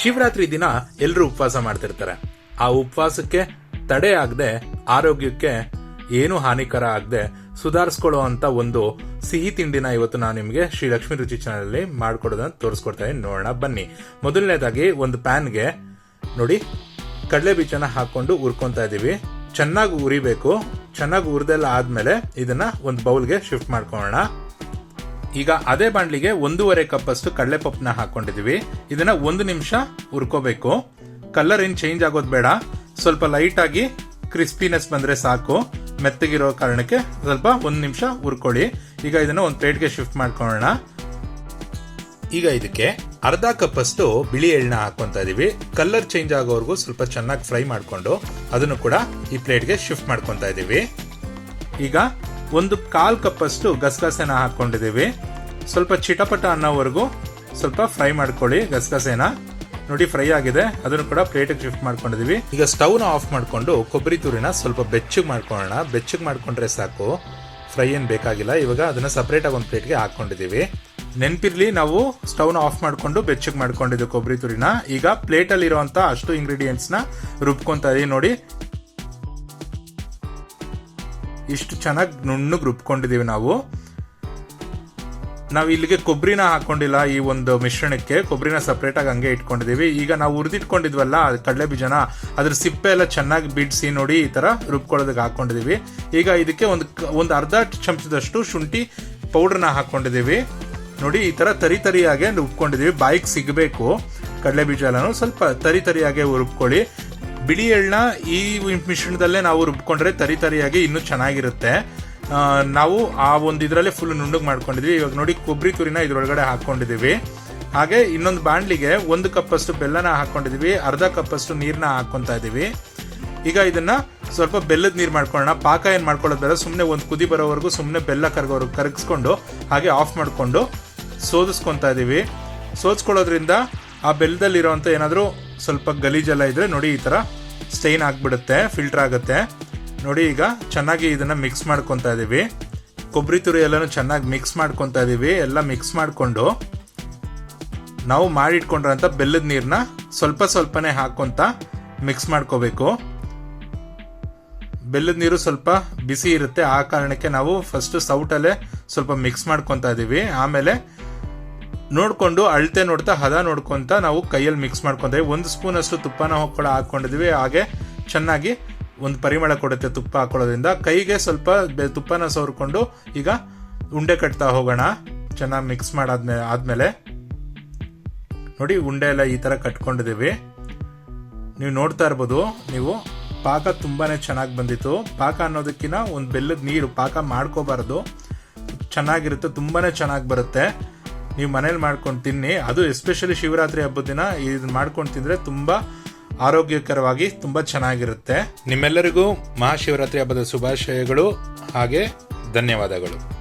ಶಿವರಾತ್ರಿ ದಿನ ಎಲ್ಲರೂ ಉಪವಾಸ ಮಾಡ್ತಿರ್ತಾರೆ. ಆ ಉಪವಾಸಕ್ಕೆ ತಡೆ ಆಗದೆ, ಆರೋಗ್ಯಕ್ಕೆ ಏನು ಹಾನಿಕರ ಆಗದೆ ಸುಧಾರಿಸ್ಕೊಳ್ಳುವಂತ ಒಂದು ಸಿಹಿ ತಿಂಡಿನ ಇವತ್ತು ನಾನು ನಿಮಗೆ ಶ್ರೀ ಲಕ್ಷ್ಮೀ ರುಚಿ ಚಾನಲ್ ಅಲ್ಲಿ ಮಾಡ್ಕೊಡೋದನ್ನ ತೋರಿಸ್ಕೊಡ್ತಾ ಇದ್ದೀನಿ. ನೋಡೋಣ, ಬನ್ನಿ. ಮೊದಲನೇದಾಗಿ ಒಂದು ಪ್ಯಾನ್ಗೆ ನೋಡಿ, ಕಡಲೆ ಬೀಜನ ಹಾಕೊಂಡು ಉರ್ಕೊಂತಾ ಇದೀವಿ. ಚೆನ್ನಾಗಿ ಉರಿಬೇಕು ಚೆನ್ನಾಗಿ ಉರಿದೆಲ್ಲ ಆದ್ಮೇಲೆ ಇದನ್ನ ಒಂದು ಬೌಲ್ಗೆ ಶಿಫ್ಟ್ ಮಾಡ್ಕೊಳ್ಳೋಣ. ಈಗ ಅದೇ ಬಾಣ್ಲಿಗೆ ಒಂದೂವರೆ ಕಪ್ ಅಷ್ಟು ಕಡಲೆಪಪ್ಪನ ಹಾಕೊಂಡಿದೀವಿ ಇದನ್ನ ಒಂದು ನಿಮಿಷ ಹುರ್ಕೋಬೇಕು. ಕಲರ್ ಏನು ಚೇಂಜ್ ಆಗೋದು ಬೇಡ. ಸ್ವಲ್ಪ ಲೈಟ್ ಆಗಿ ಕ್ರಿಸ್ಪಿನೆಸ್ ಬಂದ್ರೆ ಸಾಕು. ಮೆತ್ತಗಿರೋ ಕಾರಣಕ್ಕೆ ಸ್ವಲ್ಪ ಒಂದು ನಿಮಿಷ ಹುರ್ಕೊಳ್ಳಿ. ಈಗ ಇದನ್ನ ಒಂದು ಪ್ಲೇಟ್ಗೆ ಶಿಫ್ಟ್ ಮಾಡ್ಕೊಳ್ಳೋಣ. ಈಗ ಇದಕ್ಕೆ ಅರ್ಧ ಕಪ್ ಅಷ್ಟು ಬಿಳಿ ಎಳ್ಳನ್ನ ಹಾಕೊಂತ ಇದೀವಿ. ಕಲರ್ ಚೇಂಜ್ ಆಗೋವರೆಗೂ ಸ್ವಲ್ಪ ಚೆನ್ನಾಗಿ ಫ್ರೈ ಮಾಡ್ಕೊಂಡು ಅದನ್ನು ಕೂಡ ಈ ಪ್ಲೇಟ್ಗೆ ಶಿಫ್ಟ್ ಮಾಡ್ಕೊತಾ ಇದೀವಿ. ಈಗ ಒಂದು ಕಾಲು ಕಪ್ಪಷ್ಟು ಗಸಗಸೆನ ಹಾಕ್ಕೊಂಡಿದ್ದೀವಿ ಸ್ವಲ್ಪ ಚಿಟಪಟ ಅನ್ನೋವರೆಗೂ ಸ್ವಲ್ಪ ಫ್ರೈ ಮಾಡ್ಕೊಳ್ಳಿ ಗಸಗಸೆನ. ನೋಡಿ ಫ್ರೈ ಆಗಿದೆ. ಅದನ್ನು ಕೂಡ ಪ್ಲೇಟಿಗೆ ಶಿಫ್ಟ್ ಮಾಡ್ಕೊಂಡಿದ್ದೀವಿ. ಈಗ ಸ್ಟೌನ ಆಫ್ ಮಾಡಿಕೊಂಡು ಕೊಬ್ಬರಿ ತುರಿನ ಸ್ವಲ್ಪ ಬೆಚ್ಚಗೆ ಮಾಡ್ಕೊಳ್ಳೋಣ. ಬೆಚ್ಚಗೆ ಮಾಡ್ಕೊಂಡ್ರೆ ಸಾಕು. ಫ್ರೈ ಏನು ಬೇಕಾಗಿಲ್ಲ. ಇವಾಗ ಅದನ್ನು ಸಪ್ರೇಟಾಗಿ ಒಂದು ಪ್ಲೇಟ್ಗೆ ಹಾಕ್ಕೊಂಡಿದ್ದೀವಿ ನೆನಪಿರ್ಲಿ ನಾವು ಸ್ಟವ್ನ ಆಫ್ ಮಾಡಿಕೊಂಡು ಬೆಚ್ಚಗೆ ಮಾಡ್ಕೊಂಡಿದ್ದು ಕೊಬ್ಬರಿ ತುರಿನ. ಈಗ ಪ್ಲೇಟ್ ಅಲ್ಲಿ ಅಷ್ಟು ಇಂಗ್ರೀಡಿಯೆಂಟ್ಸ್ನ ರುಬ್ಕೊಂತ ಇದೀವಿ ನೋಡಿ ಇಷ್ಟು ಚೆನ್ನಾಗಿ ನುಣ್ಣಗೆ ರುಬ್ಕೊಂಡಿದ್ದೀವಿ ನಾವು. ನಾವು ಇಲ್ಲಿಗೆ ಕೊಬ್ಬರಿನ ಹಾಕೊಂಡಿಲ್ಲ ಈ ಒಂದು ಮಿಶ್ರಣಕ್ಕೆ. ಕೊಬ್ಬರಿನ ಸಪ್ರೇಟಾಗಿ ಹಂಗೆ ಇಟ್ಕೊಂಡಿದೀವಿ. ಈಗ ನಾವು ಹುರಿದಿಟ್ಕೊಂಡಿದ್ವಲ್ಲ ಕಡಲೆ ಬೀಜನ, ಅದ್ರ ಸಿಪ್ಪೆ ಎಲ್ಲ ಚೆನ್ನಾಗಿ ಬಿಡಿಸಿ ನೋಡಿ ಈ ತರ ರುಬ್ಕೊಳ್ಳೋದಕ್ಕೆ ಹಾಕೊಂಡಿದೀವಿ. ಈಗ ಇದಕ್ಕೆ ಒಂದು ಒಂದು ಅರ್ಧ ಚಮಚದಷ್ಟು ಶುಂಠಿ ಪೌಡ್ರನ್ನ ಹಾಕೊಂಡಿದೀವಿ. ನೋಡಿ, ಈ ತರ ತರಿ ತರಿಯಾಗೆ ರುಬ್ಕೊಂಡಿದ್ದೀವಿ ಬಾಯಿಗೆ ಸಿಗಬೇಕು. ಕಡಲೆ ಬೀಜ ಎಲ್ಲನೂ ಸ್ವಲ್ಪ ತರಿ ತರಿಯಾಗೆ ರುಬ್ಕೊಳ್ಳಿ. ಬಿಳಿ ಎಳ್ಳನ್ನ ಈ ಮಿಶ್ರಣದಲ್ಲೇ ನಾವು ರುಬ್ಕೊಂಡ್ರೆ ತರಿ ತರಿಯಾಗಿ ಇನ್ನೂ ಚೆನ್ನಾಗಿರುತ್ತೆ. ನಾವು ಆ ಒಂದು ಇದರಲ್ಲೇ ಫುಲ್ ನುಣ್ಣಗೆ ಮಾಡ್ಕೊಂಡಿದ್ವಿ. ಇವಾಗ ನೋಡಿ ಕೊಬ್ಬರಿ ತುರಿನ ಇದರೊಳಗಡೆ ಹಾಕ್ಕೊಂಡಿದ್ದೀವಿ. ಹಾಗೆ ಇನ್ನೊಂದು ಬಾಣ್ಲಿಗೆ ಒಂದು ಕಪ್ ಅಷ್ಟು ಬೆಲ್ಲನ ಹಾಕ್ಕೊಂಡಿದ್ದೀವಿ. ಅರ್ಧ ಕಪ್ ಅಷ್ಟು ನೀರ್ನ ಇದ್ದೀವಿ. ಈಗ ಇದನ್ನ ಸ್ವಲ್ಪ ಬೆಲ್ಲದ ನೀರು ಮಾಡ್ಕೊಳ್ಳೋಣ. ಪಾಕ ಏನು ಮಾಡ್ಕೊಳ್ಳೋದು ಸುಮ್ಮನೆ ಒಂದು ಕುದಿ ಬರೋವರೆಗೂ ಸುಮ್ಮನೆ ಬೆಲ್ಲ ಕರಗೋವರೆಗೂ ಕರಗಿಸ್ಕೊಂಡು ಹಾಗೆ ಆಫ್ ಮಾಡಿಕೊಂಡು ಸೋದಿಸ್ಕೊಂತ ಇದೀವಿ ಸೋದಿಸ್ಕೊಳ್ಳೋದ್ರಿಂದ ಆ ಬೆಲ್ಲದಲ್ಲಿರೋವಂಥ ಏನಾದರೂ ಸ್ವಲ್ಪ ಗಲೀಜೆಲ್ಲ ಇದ್ರೆ ನೋಡಿ ಈ ಥರ ಸ್ಟೈನ್ ಆಗಿಬಿಡುತ್ತೆ, ಫಿಲ್ಟರ್ ಆಗುತ್ತೆ. ನೋಡಿ ಈಗ ಚೆನ್ನಾಗಿ ಇದನ್ನ ಮಿಕ್ಸ್ ಮಾಡ್ಕೊತಾ ಇದ್ದೀವಿ ಕೊಬ್ಬರಿ ತುರಿ ಎಲ್ಲನೂ ಚೆನ್ನಾಗಿ ಮಿಕ್ಸ್ ಮಾಡ್ಕೊತಾ ಇದ್ದೀವಿ ಎಲ್ಲ ಮಿಕ್ಸ್ ಮಾಡಿಕೊಂಡು ನಾವು ಮಾಡಿಟ್ಕೊಂಡಿರೋಂಥ ಬೆಲ್ಲದ ನೀರನ್ನ ಸ್ವಲ್ಪ ಸ್ವಲ್ಪನೇ ಹಾಕೊಂತ ಮಿಕ್ಸ್ ಮಾಡ್ಕೋಬೇಕು. ಬೆಲ್ಲದ ನೀರು ಸ್ವಲ್ಪ ಬಿಸಿ ಇರುತ್ತೆ. ಆ ಕಾರಣಕ್ಕೆ ನಾವು ಫಸ್ಟ್ ಸೌಟಲ್ಲೇ ಸ್ವಲ್ಪ ಮಿಕ್ಸ್ ಮಾಡ್ಕೊತಾ ಇದ್ದೀವಿ ಆಮೇಲೆ ನೋಡ್ಕೊಂಡು, ಅಳತೆ ನೋಡ್ತಾ, ಹದ ನೋಡ್ಕೊಂತ ನಾವು ಕೈಯಲ್ಲಿ ಮಿಕ್ಸ್ ಮಾಡ್ಕೊತೀವಿ ಒಂದು ಸ್ಪೂನ್ ಅಷ್ಟು ತುಪ್ಪನ ಕೂಡ ಹಾಕ್ಕೊಂಡಿದ್ವಿ ಹಾಗೆ ಚೆನ್ನಾಗಿ ಒಂದು ಪರಿಮಳ ಕೊಡುತ್ತೆ ತುಪ್ಪ ಹಾಕೊಳ್ಳೋದ್ರಿಂದ. ಕೈಗೆ ಸ್ವಲ್ಪ ತುಪ್ಪನ ಸವರ್ಕೊಂಡು ಈಗ ಉಂಡೆ ಕಟ್ತಾ ಹೋಗೋಣ. ಚೆನ್ನಾಗಿ ಮಿಕ್ಸ್ ಮಾಡಾದ್ಮೇಲೆ ಆದ್ಮೇಲೆ ನೋಡಿ, ಉಂಡೆ ಎಲ್ಲ ಈ ತರ ಕಟ್ಕೊಂಡಿದ್ದೀವಿ. ನೀವು ನೋಡ್ತಾ ಇರ್ಬೋದು, ನೀವು ಪಾಕ ತುಂಬಾನೇ ಚೆನ್ನಾಗಿ ಬಂದಿತ್ತು. ಪಾಕ ಅನ್ನೋದಕ್ಕಿಂತ ಒಂದು ಬೆಲ್ಲದ ನೀರು, ಪಾಕ ಮಾಡ್ಕೋಬಾರ್ದು. ಚೆನ್ನಾಗಿರುತ್ತೆ, ತುಂಬಾನೇ ಚೆನ್ನಾಗಿ ಬರುತ್ತೆ. ನೀವು ಮನೇಲಿ ಮಾಡ್ಕೊಂಡು ತಿನ್ನಿ. ಅದು ಎಸ್ಪೆಷಲಿ ಶಿವರಾತ್ರಿ ಹಬ್ಬದ ದಿನ ಇದನ್ನ ಮಾಡ್ಕೊಂಡು ತಿಂದರೆ ತುಂಬಾ ಆರೋಗ್ಯಕರವಾಗಿ ತುಂಬಾ ಚೆನ್ನಾಗಿರುತ್ತೆ. ನಿಮ್ಮೆಲ್ಲರಿಗೂ ಮಹಾಶಿವರಾತ್ರಿ ಹಬ್ಬದ ಶುಭಾಶಯಗಳು ಹಾಗೆ ಧನ್ಯವಾದಗಳು.